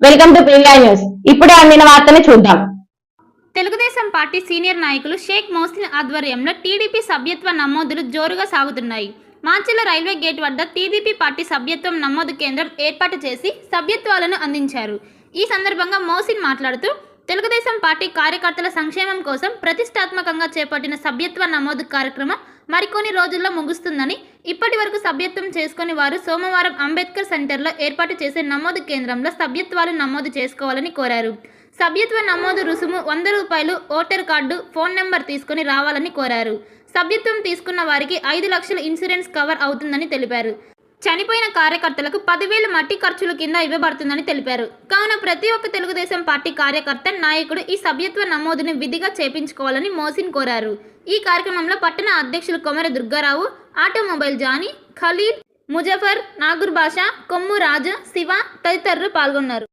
Welcome to news ఇప్పుడే అందిన వార్తని చూద్దాం. తెలుగుదేశం పార్టీ సీనియర్ నాయకులు షేక్ మోసిన్ ఆధ్వర్యంలో టీడీపీ సభ్యత్వ నమోదులు జోరుగా సాగుతున్నాయి. మాచిల రైల్వే గేట్ వద్ద టీడీపీ పార్టీ సభ్యత్వం నమోదు కేంద్రం ఏర్పాటు చేసి సభ్యత్వాలను అందించారు. ఈ సందర్భంగా మోసిన్ మాట్లాడుతూ తెలుగుదేశం పార్టీ కార్యకర్తల సంక్షేమం కోసం ప్రతిష్టాత్మకంగా చేపట్టిన సభ్యత్వ నమోదు కార్యక్రమం మరికొన్ని రోజుల్లో ముగుస్తుందని ఇప్పటి వరకు సభ్యత్వం చేసుకుని వారు సోమవారం అంబేద్కర్ సెంటర్లో ఏర్పాటు చేసే నమోదు కేంద్రంలో సభ్యత్వాలు నమోదు చేసుకోవాలని కోరారు. సభ్యత్వ నమోదు రుసుము వంద రూపాయలు ఓటర్ కార్డు ఫోన్ నెంబర్ తీసుకుని రావాలని కోరారు. సభ్యత్వం తీసుకున్న వారికి ఐదు లక్షల ఇన్సూరెన్స్ కవర్ అవుతుందని తెలిపారు. చనిపోయిన కార్యకర్తలకు పదివేలు మట్టి ఖర్చుల కింద ఇవ్వబడుతుందని తెలిపారు. కావున ప్రతి ఒక్క తెలుగుదేశం పార్టీ కార్యకర్త నాయకుడు ఈ సభ్యత్వ నమోదుని విధిగా చేపించుకోవాలని మోసిన్ కోరారు. ఈ కార్యక్రమంలో పట్టణ అధ్యక్షులు కొమర దుర్గారావు ఆటోమొబైల్ జానీ ఖలీద్ ముజఫర్ నాగూర్ బాషా కొమ్ము రాజు శివ తదితరులు పాల్గొన్నారు.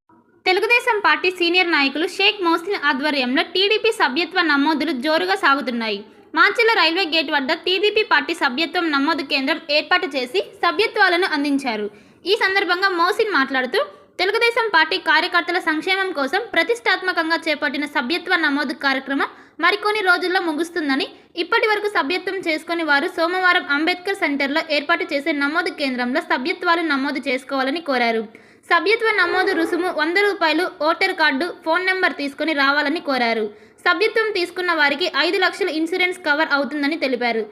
తెలుగుదేశం పార్టీ సీనియర్ నాయకులు షేక్ మోసిన్ ఆధ్వర్యంలో టీడీపీ సభ్యత్వ నమోదులు జోరుగా సాగుతున్నాయి. మాచిల రైల్వే గేట్ వద్ద టీడీపీ పార్టీ సభ్యత్వం నమోదు కేంద్రం ఏర్పాటు చేసి సభ్యత్వాలను అందించారు. ఈ సందర్భంగా మోసిన్ మాట్లాడుతూ తెలుగుదేశం పార్టీ కార్యకర్తల సంక్షేమం కోసం ప్రతిష్టాత్మకంగా చేపట్టిన సభ్యత్వ నమోదు కార్యక్రమం మరికొన్ని రోజుల్లో ముగుస్తుందని ఇప్పటి వరకు సభ్యత్వం చేసుకుని వారు సోమవారం అంబేద్కర్ సెంటర్లో ఏర్పాటు చేసే నమోదు కేంద్రంలో సభ్యత్వాలు నమోదు చేసుకోవాలని కోరారు. సభ్యత్వ నమోదు రుసుము వంద రూపాయలు ఓటర్ కార్డు ఫోన్ నెంబర్ తీసుకుని రావాలని కోరారు. సభ్యత్వం తీసుకున్న వారికి ఐదు లక్షల ఇన్సూరెన్స్ కవర్ అవుతుందని తెలిపారు.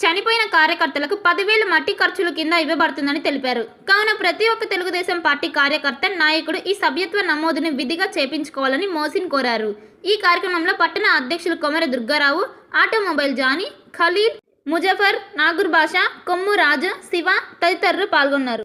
చనిపోయిన కార్యకర్తలకు పదివేలు మట్టి ఖర్చుల కింద ఇవ్వబడుతుందని తెలిపారు. కావున ప్రతి ఒక్క తెలుగుదేశం పార్టీ కార్యకర్త నాయకుడు ఈ సభ్యత్వ నమోదుని విధిగా చేపించుకోవాలని మోసిన్ కోరారు. ఈ కార్యక్రమంలో పట్టణ అధ్యక్షులు కొమర దుర్గారావు ఆటోమొబైల్ జానీ ఖలీద్ ముజఫర్ నాగూర్ బాషా కొమ్ము రాజు శివ తదితరులు పాల్గొన్నారు.